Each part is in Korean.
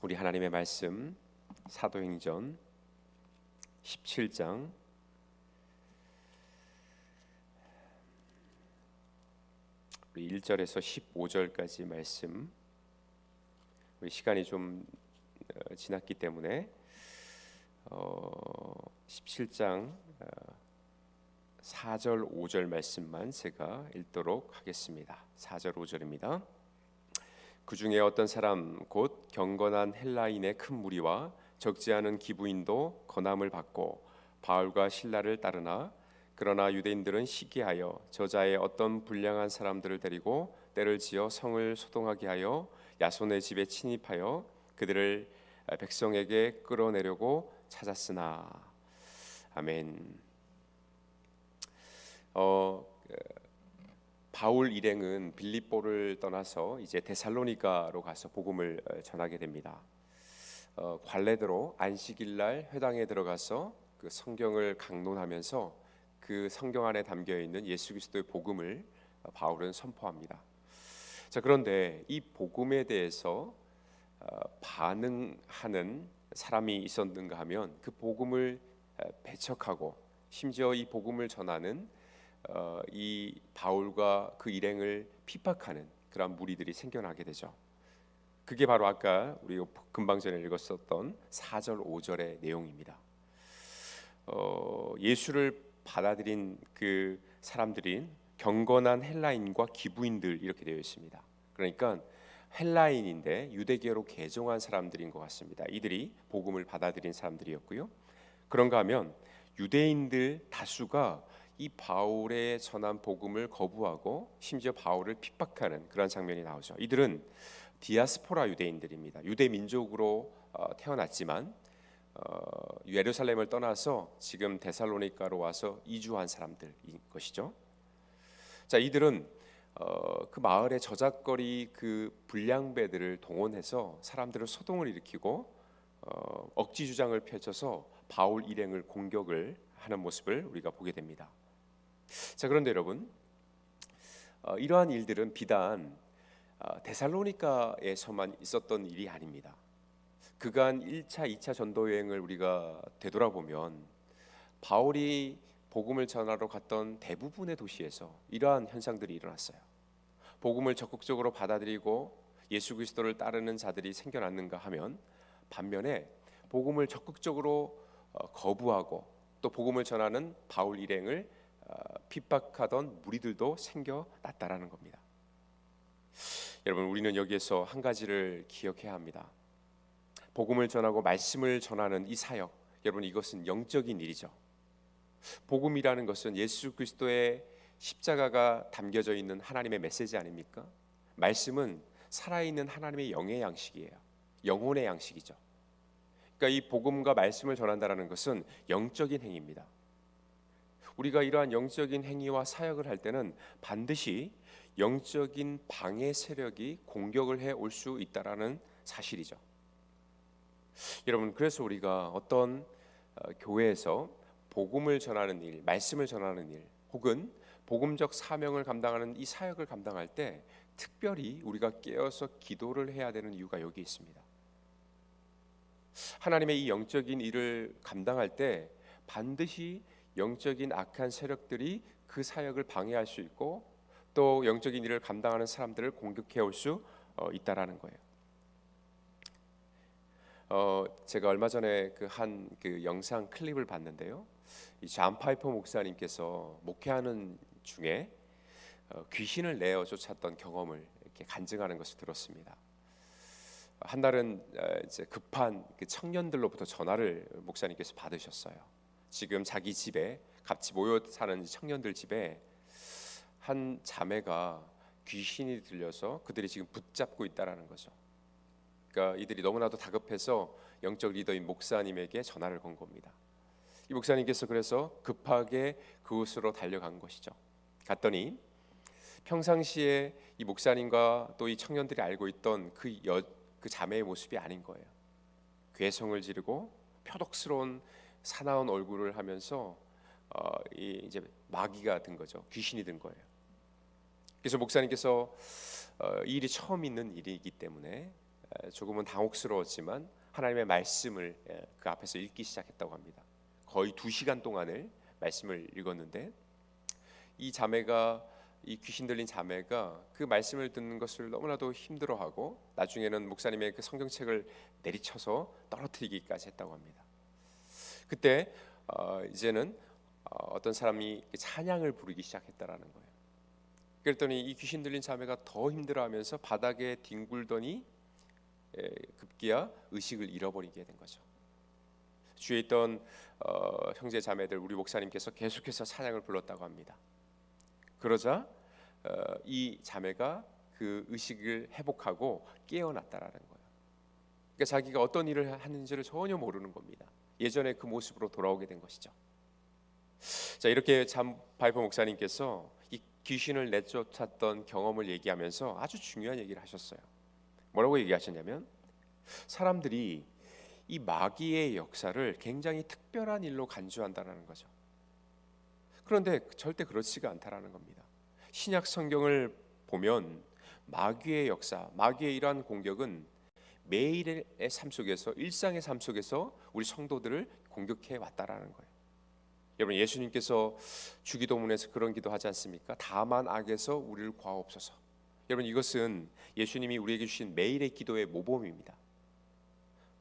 우리 하나님의 말씀 사도행전 17장 우리 1절에서 15절까지 말씀 우리 시간이 좀 어, 지났기 때문에 어, 17장 어, 4절 5절 말씀만 제가 읽도록 하겠습니다. 4절 5절입니다. 그 중에 어떤 사람 곧 경건한 헬라인의 큰 무리와 적지 않은 기부인도 건함을 받고 바울과 신라를 따르나 그러나 유대인들은 시기하여 저자의 어떤 불량한 사람들을 데리고 때를 지어 성을 소동하게 하여 야손의 집에 침입하여 그들을 백성에게 끌어내려고 찾았으나 아멘. 어 바울 일행은 빌립보를 떠나서 이제 데살로니가로 가서 복음을 어, 전하게 됩니다. 어, 관례대로 안식일 날 회당에 들어가서 그 성경을 강론하면서 그 성경 안에 담겨 있는 예수 그리스도의 복음을 어, 바울은 선포합니다. 자 그런데 이 복음에 대해서 어, 반응하는 사람이 있었는가 하면 그 복음을 어, 배척하고 심지어 이 복음을 전하는 어, 이 바울과 그 일행을 핍박하는 그런 무리들이 생겨나게 되죠. 그게 바로 아까 우리 금방 전에 읽었었던 4절 5절의 내용입니다. 어, 예수를 받아들인 그 사람들인 경건한 헬라인과 기부인들 이렇게 되어 있습니다. 그러니까 헬라인인데 유대교로 개종한 사람들인 것 같습니다. 이들이 복음을 받아들인 사람들이었고요. 그런가 하면 유대인들 다수가 이 바울의 전한 복음을 거부하고 심지어 바울을 핍박하는 그런 장면이 나오죠. 이들은 디아스포라 유대인들입니다. 유대 민족으로 어, 태어났지만 어, 예루살렘을 떠나서 지금 데살로니가로 와서 이주한 사람들인 것이죠. 자, 이들은 어, 그 마을의 저작거리 그 불량배들을 동원해서 사람들을 소동을 일으키고 어, 억지 주장을 펼쳐서 바울 일행을 공격을 하는 모습을 우리가 보게 됩니다. 자 그런데 여러분 어, 이러한 일들은 비단 어, 데살로니카에서만 있었던 일이 아닙니다. 그간 1차, 2차 전도 여행을 우리가 되돌아보면 바울이 복음을 전하러 갔던 대부분의 도시에서 이러한 현상들이 일어났어요. 복음을 적극적으로 받아들이고 예수 그리스도를 따르는 자들이 생겨났는가 하면 반면에 복음을 적극적으로 어, 거부하고 또 복음을 전하는 바울 일행을 어, 핍박하던 무리들도 생겨났다라는 겁니다. 여러분 우리는 여기에서 한 가지를 기억해야 합니다. 복음을 전하고 말씀을 전하는 이 사역, 여러분 이것은 영적인 일이죠. 복음이라는 것은 예수 그리스도의 십자가가 담겨져 있는 하나님의 메시지 아닙니까? 말씀은 살아있는 하나님의 영의 양식이에요. 영혼의 양식이죠. 그러니까 이 복음과 말씀을 전한다라는 것은 영적인 행위입니다. 우리가 이러한 영적인 행위와 사역을 할 때는 반드시 영적인 방해 세력이 공격을 해 올 수 있다라는 사실이죠. 여러분 그래서 우리가 어떤 어, 교회에서 복음을 전하는 일, 말씀을 전하는 일, 혹은 복음적 사명을 감당하는 이 사역을 감당할 때 특별히 우리가 깨어서 기도를 해야 되는 이유가 여기 있습니다. 하나님의 이 영적인 일을 감당할 때 반드시 영적인 악한 세력들이 그 사역을 방해할 수 있고 또 영적인 일을 감당하는 사람들을 공격해 올수 어, 있다라는 거예요. 어, 제가 얼마 전에 그 한그 그 영상 클립을 봤는데요. 이잔 파이퍼 목사님께서 목회하는 중에 어, 귀신을 내어 쫓았던 경험을 이렇게 간증하는 것을 들었습니다. 한 날은 어, 이제 급한 그 청년들로부터 전화를 목사님께서 받으셨어요. 지금 자기 집에 같이 모여 사는 청년들 집에 한 자매가 귀신이 들려서 그들이 지금 붙잡고 있다라는 거죠. 그러니까 이들이 너무나도 다급해서 영적 리더인 목사님에게 전화를 건 겁니다. 이 목사님께서 그래서 급하게 그곳으로 달려간 것이죠. 갔더니 평상시에 이 목사님과 또 이 청년들이 알고 있던 그, 여, 그 자매의 모습이 아닌 거예요. 괴성을 지르고 표독스러운 사나운 얼굴을 하면서 어, 이 이제 마귀가 든 거죠. 귀신이 든 거예요. 그래서 목사님께서 어, 이 일이 처음 있는 일이기 때문에 에, 조금은 당혹스러웠지만 하나님의 말씀을 에, 그 앞에서 읽기 시작했다고 합니다. 거의 두 시간 동안을 말씀을 읽었는데 이 자매가 이 귀신 들린 자매가 그 말씀을 듣는 것을 너무나도 힘들어하고 나중에는 목사님의 그 성경책을 내리쳐서 떨어뜨리기까지 했다고 합니다. 그때 어, 이제는 어, 어떤 사람이 찬양을 부르기 시작했다라는 거예요. 그랬더니 이 귀신 들린 자매가 더 힘들어하면서 바닥에 뒹굴더니 에, 급기야 의식을 잃어버리게 된 거죠. 주위에 있던 어, 형제 자매들 우리 목사님께서 계속해서 찬양을 불렀다고 합니다. 그러자 어, 이 자매가 그 의식을 회복하고 깨어났다라는 거예요. 그러니까 자기가 어떤 일을 하는지를 전혀 모르는 겁니다. 예전에 그 모습으로 돌아오게 된 것이죠. 자 이렇게 참 바이퍼 목사님께서 이 귀신을 내쫓았던 경험을 얘기하면서 아주 중요한 얘기를 하셨어요. 뭐라고 얘기하셨냐면 사람들이 이 마귀의 역사를 굉장히 특별한 일로 간주한다라는 거죠. 그런데 절대 그렇지가 않다라는 겁니다. 신약 성경을 보면 마귀의 역사, 마귀의 이러한 공격은 매일의 삶 속에서 일상의 삶 속에서 우리 성도들을 공격해 왔다라는 거예요. 여러분 예수님께서 주기도문에서 그런 기도하지 않습니까? 다만 악에서 우리를 구하옵소서. 여러분 이것은 예수님이 우리에게 주신 매일의 기도의 모범입니다.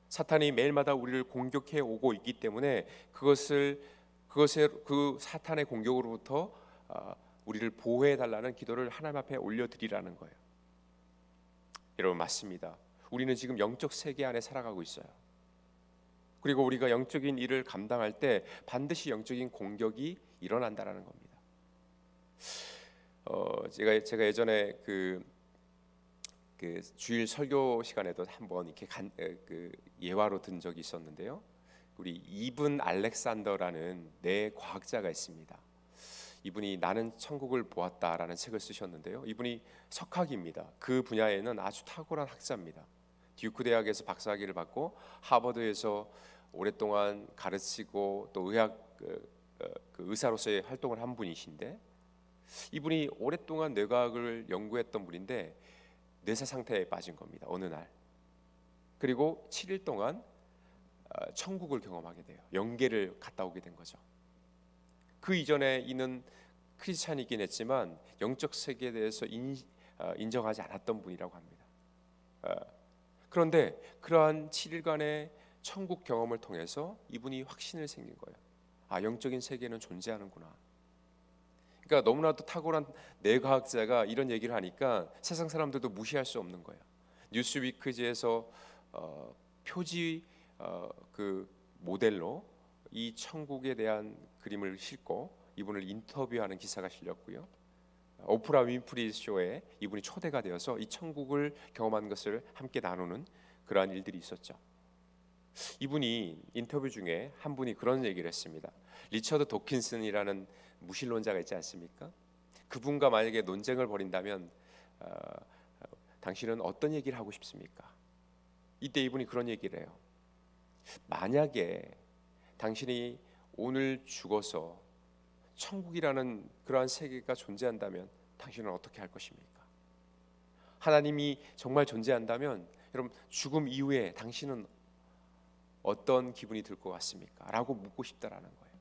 사탄이 매일마다 우리를 공격해 오고 있기 때문에 그것을 그것에 그 사탄의 공격으로부터 아, 우리를 보호해 달라는 기도를 하나님 앞에 올려 드리라는 거예요. 여러분 맞습니다. 우리는 지금 영적 세계 안에 살아가고 있어요. 그리고 우리가 영적인 일을 감당할 때 반드시 영적인 공격이 일어난다라는 겁니다. 어, 제가 제가 예전에 그, 그 주일 설교 시간에도 한번 이렇게 간, 에, 그 예화로 든 적이 있었는데요. 우리 이분 알렉산더라는 내 과학자가 있습니다. 이분이 나는 천국을 보았다라는 책을 쓰셨는데요. 이분이 석학입니다. 그 분야에는 아주 탁월한 학자입니다. 듀크 대학에서 박사학위를 받고 하버드에서 오랫동안 가르치고 또 의학 그, 그 의사로서의 활동을 한 분이신데 이분이 오랫동안 뇌과학을 연구했던 분인데 뇌사 상태에 빠진 겁니다. 어느 날 그리고 7일 동안 어, 천국을 경험하게 돼요. 영계를 갔다 오게 된 거죠. 그 이전에 있는 크리스찬이긴 했지만 영적 세계에 대해서 인, 어, 인정하지 않았던 분이라고 합니다. 어, 그런데 그러한 7일간의 천국 경험을 통해서 이분이 확신을 생긴 거예요. 아 영적인 세계는 존재하는구나. 그러니까 너무나도 탁월한 뇌과학자가 이런 얘기를 하니까 세상 사람들도 무시할 수 없는 거예요. 뉴스위크지에서 어, 표지 어, 그 모델로 이 천국에 대한 그림을 싣고 이분을 인터뷰하는 기사가 실렸고요. 오프라 윈프리 쇼에 이분이 초대가 되어서 이 천국을 경험한 것을 함께 나누는 그러한 일들이 있었죠. 이분이 인터뷰 중에 한 분이 그런 얘기를 했습니다. 리처드 도킨슨이라는 무신론자가 있지 않습니까? 그분과 만약에 논쟁을 벌인다면 어, 당신은 어떤 얘기를 하고 싶습니까? 이때 이분이 그런 얘기를 해요. 만약에 당신이 오늘 죽어서 천국이라는 그러한 세계가 존재한다면 당신은 어떻게 할 것입니까? 하나님이 정말 존재한다면 여러분 죽음 이후에 당신은 어떤 기분이 들 것 같습니까? 라고 묻고 싶다라는 거예요.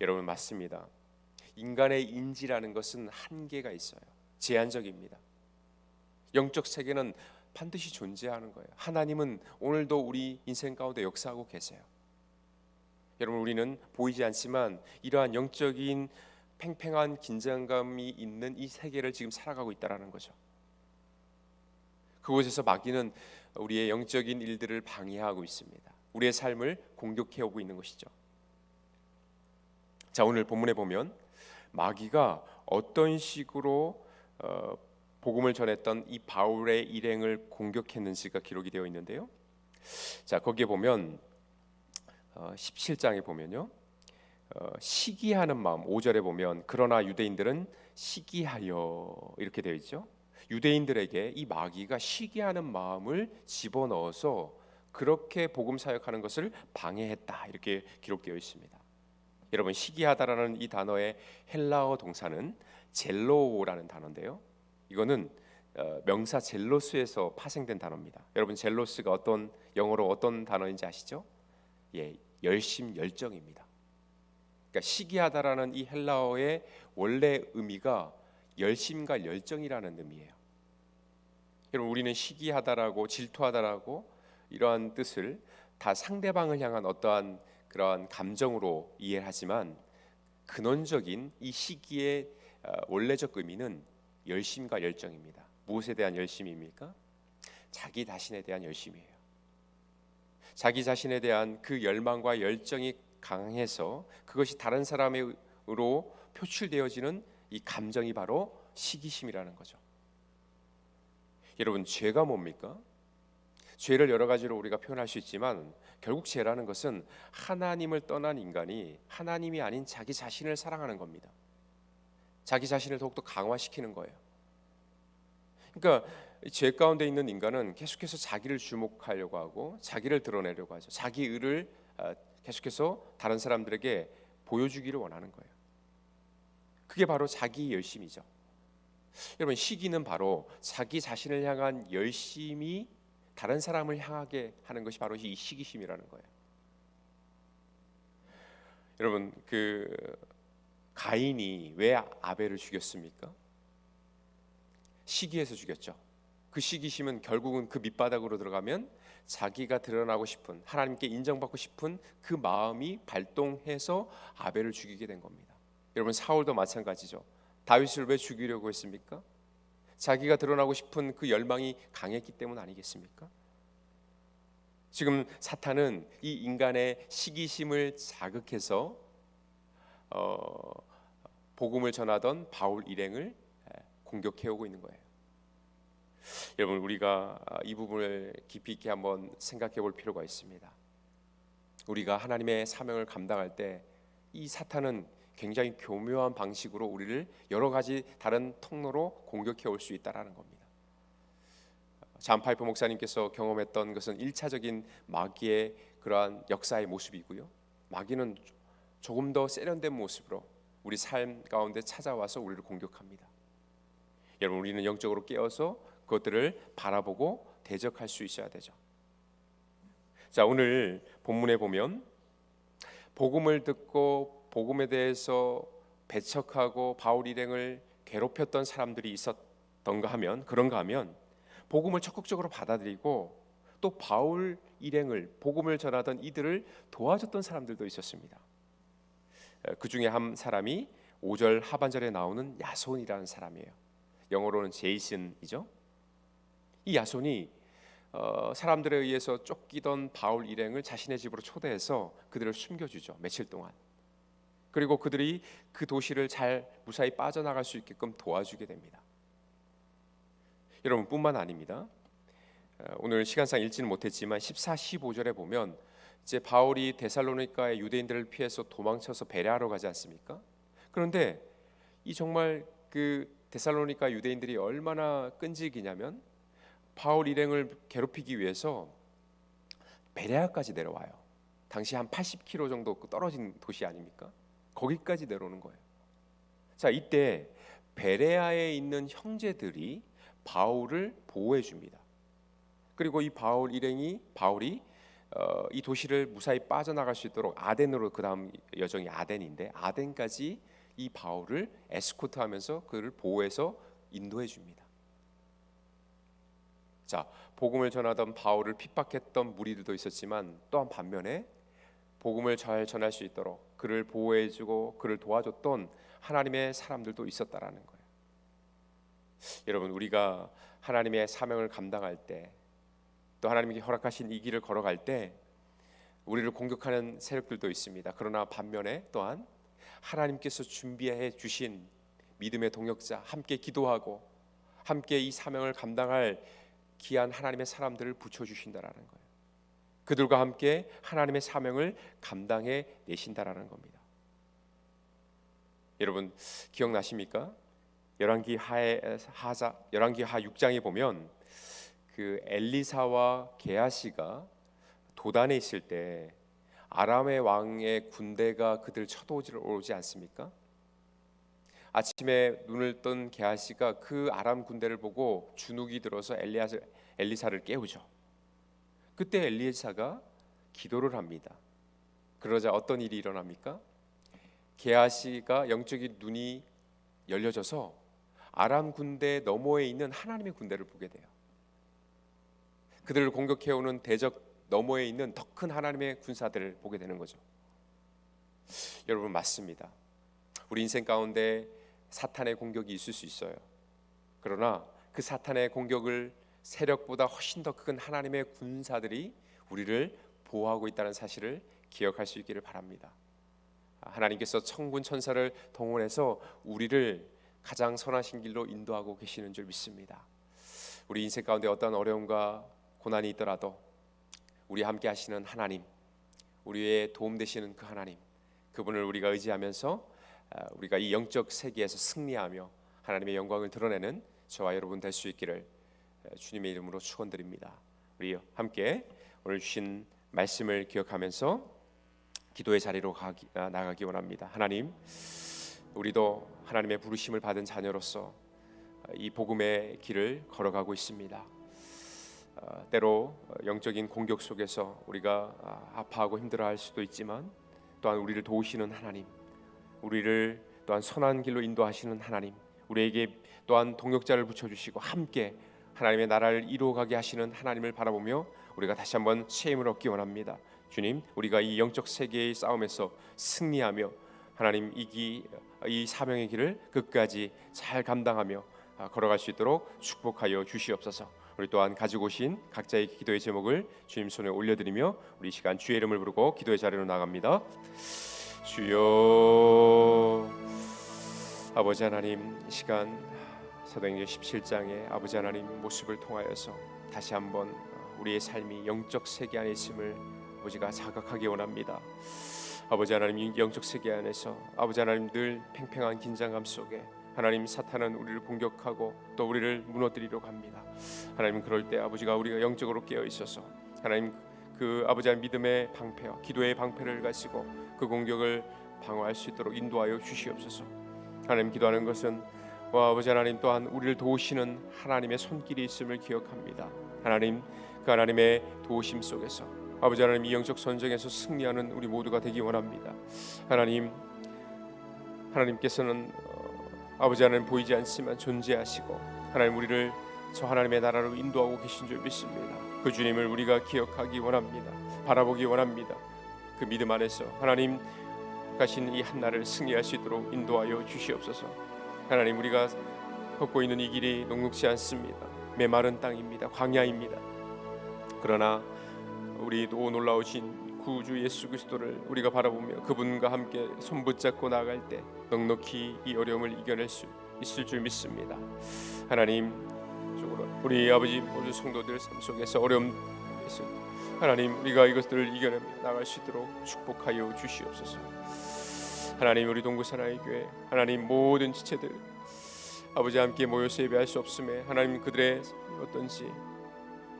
여러분 맞습니다. 인간의 인지라는 것은 한계가 있어요. 제한적입니다. 영적 세계는 반드시 존재하는 거예요. 하나님은 오늘도 우리 인생 가운데 역사하고 계세요. 여러분 우리는 보이지 않지만 이러한 영적인 팽팽한 긴장감이 있는 이 세계를 지금 살아가고 있다라는 거죠. 그곳에서 마귀는 우리의 영적인 일들을 방해하고 있습니다. 우리의 삶을 공격해 오고 있는 것이죠. 자 오늘 본문에 보면 마귀가 어떤 식으로 어, 복음을 전했던 이 바울의 일행을 공격했는지가 기록이 되어 있는데요. 자 거기에 보면 어, 17장에 보면요. 어, 시기하는 마음 5절에 보면 그러나 유대인들은 시기하여 이렇게 되어 있죠. 유대인들에게 이 마귀가 시기하는 마음을 집어넣어서 그렇게 복음 사역하는 것을 방해했다 이렇게 기록되어 있습니다. 여러분 시기하다라는 이 단어의 헬라어 동사는 젤로라는 단어인데요. 이거는 어, 명사 젤로스에서 파생된 단어입니다. 여러분 젤로스가 어떤 영어로 어떤 단어인지 아시죠? 예, 열심 열정입니다. 그러니까 시기하다라는 이 헬라어의 원래 의미가 열심과 열정이라는 의미예요. 여러분 우리는 시기하다라고 질투하다라고 이러한 뜻을 다 상대방을 향한 어떠한 그러한 감정으로 이해하지만 근원적인 이 시기의 어, 원래적 의미는 열심과 열정입니다. 무엇에 대한 열심입니까? 자기 자신에 대한 열심이에요. 자기 자신에 대한 그 열망과 열정이 강해서 그것이 다른 사람으로 표출되어지는 이 감정이 바로 시기심이라는 거죠. 여러분 죄가 뭡니까? 죄를 여러 가지로 우리가 표현할 수 있지만 결국 죄라는 것은 하나님을 떠난 인간이 하나님이 아닌 자기 자신을 사랑하는 겁니다. 자기 자신을 더욱더 강화시키는 거예요. 그러니까 죄 가운데 있는 인간은 계속해서 자기를 주목하려고 하고 자기를 드러내려고 하죠. 자기 의를 아, 계속해서 다른 사람들에게 보여주기를 원하는 거예요. 그게 바로 자기 열심이죠. 여러분 시기는 바로 자기 자신을 향한 열심이 다른 사람을 향하게 하는 것이 바로 이 시기심이라는 거예요. 여러분 그 가인이 왜 아벨을 죽였습니까? 시기에서 죽였죠. 그 시기심은 결국은 그 밑바닥으로 들어가면 자기가 드러나고 싶은 하나님께 인정받고 싶은 그 마음이 발동해서 아벨을 죽이게 된 겁니다. 여러분 사울도 마찬가지죠. 다윗을 왜 죽이려고 했습니까? 자기가 드러나고 싶은 그 열망이 강했기 때문 아니겠습니까? 지금 사탄은 이 인간의 시기심을 자극해서 어, 복음을 전하던 바울 일행을 공격해 오고 있는 거예요. 여러분 우리가 이 부분을 깊이 있게 한번 생각해 볼 필요가 있습니다. 우리가 하나님의 사명을 감당할 때 이 사탄은 굉장히 교묘한 방식으로 우리를 여러 가지 다른 통로로 공격해 올 수 있다라는 겁니다. 잔 파이프 목사님께서 경험했던 것은 일차적인 마귀의 그러한 역사의 모습이고요. 마귀는 조금 더 세련된 모습으로 우리 삶 가운데 찾아와서 우리를 공격합니다. 여러분 우리는 영적으로 깨어서 그것들을 바라보고 대적할 수 있어야 되죠. 자 오늘 본문에 보면 복음을 듣고 복음에 대해서 배척하고 바울 일행을 괴롭혔던 사람들이 있었던가 하면 그런가 하면 복음을 적극적으로 받아들이고 또 바울 일행을 복음을 전하던 이들을 도와줬던 사람들도 있었습니다. 그 중에 한 사람이 5절 하반절에 나오는 야손이라는 사람이에요. 영어로는 제이슨이죠. 이 야손이 어, 사람들에 의해서 쫓기던 바울 일행을 자신의 집으로 초대해서 그들을 숨겨주죠. 며칠 동안. 그리고 그들이 그 도시를 잘 무사히 빠져나갈 수 있게끔 도와주게 됩니다. 여러분뿐만 아닙니다. 어, 오늘 시간상 읽지는 못했지만 14, 15절에 보면 이제 바울이 데살로니가의 유대인들을 피해서 도망쳐서 베레아로 가지 않습니까? 그런데 이 정말 그 데살로니가 유대인들이 얼마나 끈질기냐면 바울 일행을 괴롭히기 위해서 베레아까지 내려와요. 당시 한 80km 정도 떨어진 도시 아닙니까? 거기까지 내려오는 거예요. 자, 이때 베레아에 있는 형제들이 바울을 보호해 줍니다. 그리고 이 바울 일행이 바울이 어, 이 도시를 무사히 빠져나갈 수 있도록 아덴으로 그 다음 여정이 아덴인데 아덴까지 이 바울을 에스코트하면서 그를 보호해서 인도해 줍니다. 자, 복음을 전하던 바울을 핍박했던 무리들도 있었지만 또한 반면에 복음을 잘 전할 수 있도록 그를 보호해 주고 그를 도와줬던 하나님의 사람들도 있었다라는 거예요. 여러분 우리가 하나님의 사명을 감당할 때 또 하나님께 허락하신 이 길을 걸어갈 때 우리를 공격하는 세력들도 있습니다. 그러나 반면에 또한 하나님께서 준비해 주신 믿음의 동역자 함께 기도하고 함께 이 사명을 감당할 귀한 하나님의 사람들을 붙여 주신다라는 거예요. 그들과 함께 하나님의 사명을 감당해 내신다라는 겁니다. 여러분 기억나십니까? 열왕기 하의 하자 열왕기 하 6장에 보면 그 엘리사와 게하시가 도단에 있을 때 아람의 왕의 군대가 그들 쳐도오지 않습니까? 아침에 눈을 뜬 게하시가 그 아람 군대를 보고 주눅이 들어서 엘리야스, 엘리사를 깨우죠. 그때 엘리사가 기도를 합니다. 그러자 어떤 일이 일어납니까? 게하시가 영적인 눈이 열려져서 아람 군대 너머에 있는 하나님의 군대를 보게 돼요. 그들을 공격해 오는 대적 너머에 있는 더 큰 하나님의 군사들을 보게 되는 거죠. 여러분 맞습니다. 우리 인생 가운데 사탄의 공격이 있을 수 있어요. 그러나 그 사탄의 공격을 세력보다 훨씬 더 큰 하나님의 군사들이 우리를 보호하고 있다는 사실을 기억할 수 있기를 바랍니다. 하나님께서 천군 천사를 동원해서 우리를 가장 선하신 길로 인도하고 계시는 줄 믿습니다. 우리 인생 가운데 어떤 어려움과 고난이 있더라도 우리 함께 하시는 하나님, 우리의 도움 되시는 그 하나님, 그분을 우리가 의지하면서 아, 우리가 이 영적 세계에서 승리하며 하나님의 영광을 드러내는 저와 여러분 될 수 있기를 주님의 이름으로 축원드립니다. 우리 함께 오늘 주신 말씀을 기억하면서 기도의 자리로 가기, 아, 나가기 원합니다. 하나님, 우리도 하나님의 부르심을 받은 자녀로서 이 복음의 길을 걸어가고 있습니다. 어, 때로 영적인 공격 속에서 우리가 아, 아파하고 힘들어할 수도 있지만 또한 우리를 도우시는 하나님, 우리를 또한 선한 길로 인도하시는 하나님, 우리에게 또한 동역자를 붙여주시고 함께 하나님의 나라를 이루어가게 하시는 하나님을 바라보며 우리가 다시 한번 새 힘을 얻기 원합니다. 주님, 우리가 이 영적 세계의 싸움에서 승리하며 하나님 이기 이 사명의 길을 끝까지 잘 감당하며 아, 걸어갈 수 있도록 축복하여 주시옵소서. 우리 또한 가지고 오신 각자의 기도의 제목을 주님 손에 올려드리며 우리 이 시간 주의 이름을 부르고 기도의 자리로 나갑니다. 주여 아버지 하나님 이 시간 사도행전 17장의 아버지 하나님 모습을 통하여서 다시 한번 우리의 삶이 영적 세계 안에 있음을 아버지가 자각하기 원합니다. 아버지 하나님 이 영적 세계 안에서 아버지 하나님 늘 팽팽한 긴장감 속에 하나님 사탄은 우리를 공격하고 또 우리를 무너뜨리려 합니다. 하나님 그럴 때 아버지가 우리가 영적으로 깨어 있어서 하나님 그 아버지의 믿음의 방패와 기도의 방패를 가지고 그 공격을 방어할 수 있도록 인도하여 주시옵소서. 하나님 기도하는 것은 와 아버지 하나님 또한 우리를 도우시는 하나님의 손길이 있음을 기억합니다. 하나님 그 하나님의 도우심 속에서 아버지 하나님 이 영적 전쟁에서 승리하는 우리 모두가 되기 원합니다. 하나님 하나님께서는 아버지 하나님 보이지 않지만 존재하시고 하나님 우리를 저 하나님의 나라로 인도하고 계신 줄 믿습니다. 그 주님을 우리가 기억하기 원합니다. 바라보기 원합니다. 그 믿음 안에서 하나님 가신 이 한날을 승리할 수 있도록 인도하여 주시옵소서. 하나님 우리가 걷고 있는 이 길이 녹록지 않습니다. 메마른 땅입니다. 광야입니다. 그러나 우리 도 놀라우신 구주 예수 그리스도를 우리가 바라보며 그분과 함께 손붙잡고 나아갈 때 넉넉히 이 어려움을 이겨낼 수 있을 줄 믿습니다. 하나님 쪽으로 우리 아버지 모든 성도들 삶 속에서 어려움 있을 때 하나님 우리가 이것들을 이겨내며 나갈 수 있도록 축복하여 주시옵소서. 하나님 우리 동구 사나이 교회 하나님 모든 지체들 아버지 함께 모여서 예배할 수 없음에 하나님 그들의 어떤지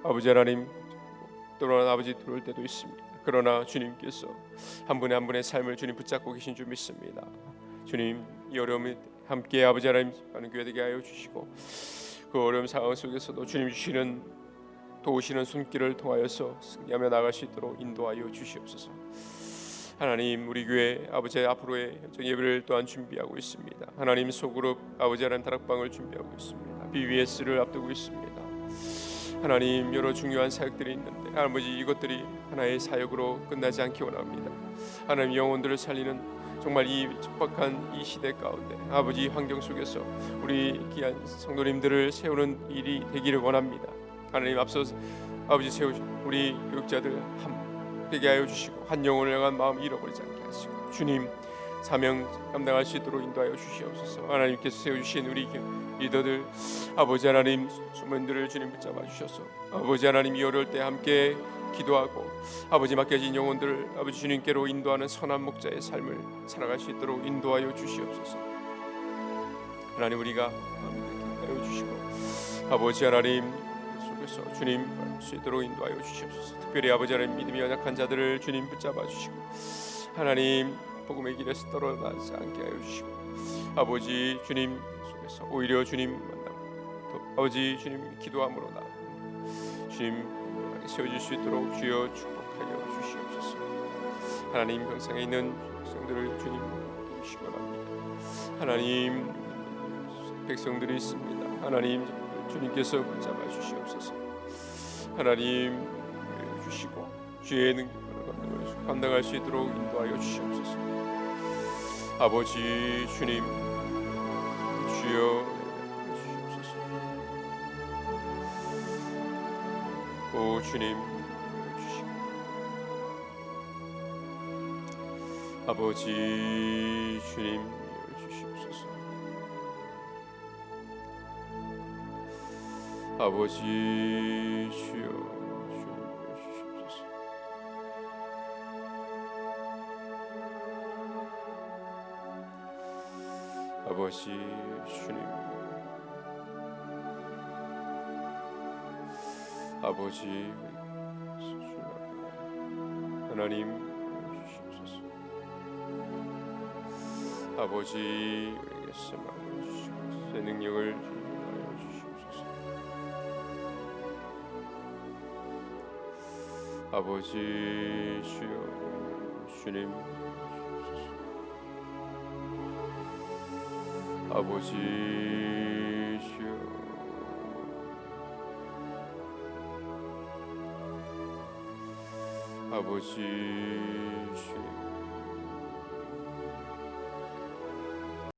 아버지 하나님 또한 아버지 들어올 때도 있습니다. 그러나 주님께서 한 분의 한 분의 삶을 주님 붙잡고 계신 줄 믿습니다. 주님 이 어려움에 함께 아버지 하나님 하는 교회 되게 하여 주시고 그 어려움 상황 속에서도 주님 주시는 도우시는 손길을 통하여서 승리하며 나갈 수 있도록 인도하여 주시옵소서. 하나님 우리 교회 아버지 앞으로의 예배를 또한 준비하고 있습니다. 하나님 소그룹 아버지 하나님 다락방을 준비하고 있습니다. BBS를 앞두고 있습니다. 하나님 여러 중요한 사역들이 있는데 아버지 이것들이 하나의 사역으로 끝나지 않기 원합니다. 하나님 영혼들을 살리는 정말 이 척박한 이 시대 가운데 아버지 환경 속에서 우리 귀한 성도님들을 세우는 일이 되기를 원합니다. 하나님 앞서 아버지 세우신 우리 교육자들 한 되게 하여 주시고 한 영혼을 향한 마음 잃어버리지 않게 하시고 주님 사명 감당할 수 있도록 인도하여 주시옵소서. 하나님께서 세우신 우리 리더들 아버지 하나님 수문들을 주님 붙잡아 주셔서 아버지 하나님 이 어려울 때 함께 기도하고 아버지 맡겨진 영혼들을 아버지 주님께로 인도하는 선한 목자의 삶을 살아갈 수 있도록 인도하여 주시옵소서. 하나님 우리가 하여 주시고 아버지 하나님 속에서 주님 수 있도록 인도하여 주시옵소서. 특별히 아버지 하나님 믿음이 연약한 자들을 주님 붙잡아 주시고 하나님 복음의 길에서 떨어지지 않게 하여 주시고 아버지 주님 속에서 오히려 주님 더 아버지 주님 기도함으로다 주님 세워질 수 있도록 주여 축복하여 주시옵소서. 하나님 병상에 있는 백성들을 주님 시원합니다. 하나님 백성들이 있습니다. 하나님 주님께서 붙잡아 주시옵소서. 하나님 주시고 주의 능력을 감당할 수 있도록 인도하여 주시옵소서. 아버지 주님 주여 오 주님 주시고. 아버지 주님 주시옵소서. 아버지 주여 주님 주시옵소서. 아버지 주님 아버지 하나님 주시옵소서. 아버지 말씀하여 주시옵소서. 새 능력을 주하여 주시옵소서. 아버지 주여 주님 주시옵소서. 아버지 아버지 주님